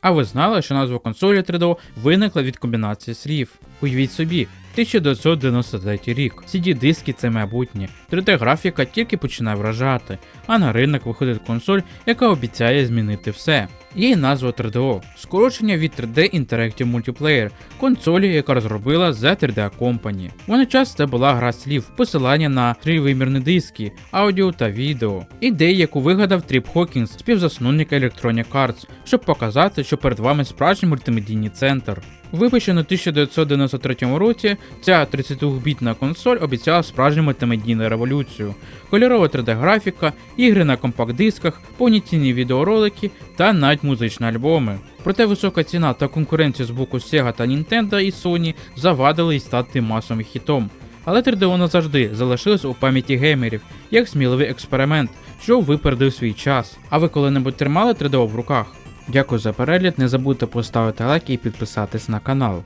А ви знали, що назва консолі 3DO виникла від комбінації слів? Уявіть собі, 1993 рік. cd диски це майбутнє. 3D-графіка тільки починає вражати, а на ринок виходить консоль, яка обіцяє змінити все. Її назва 3DO, скорочення від 3D Interactive Multiplayer, консолі, яка розробила The 3D Company. Вона час це була гра слів, посилання на тривимірні диски, аудіо та відео. Ідея, яку вигадав Тріп Хокінс, співзасновник Electronic Arts, щоб показати, що перед вами справжній мультимедійний центр. Випущена у 1993 році, ця 32-бітна консоль обіцяла справжню мультимедійну революцію. Кольорова 3D-графіка, ігри на компакт-дисках, повноцінні відеоролики та навіть музичні альбоми. Проте висока ціна та конкуренція з боку Sega та Nintendo і Sony завадили їй стати масовим хітом. Але 3DO назавжди залишилось у пам'яті геймерів як сміливий експеримент, що випередив свій час. А ви коли-небудь тримали 3DO в руках? Дякую за перегляд, не забудьте поставити лайк і підписатись на канал.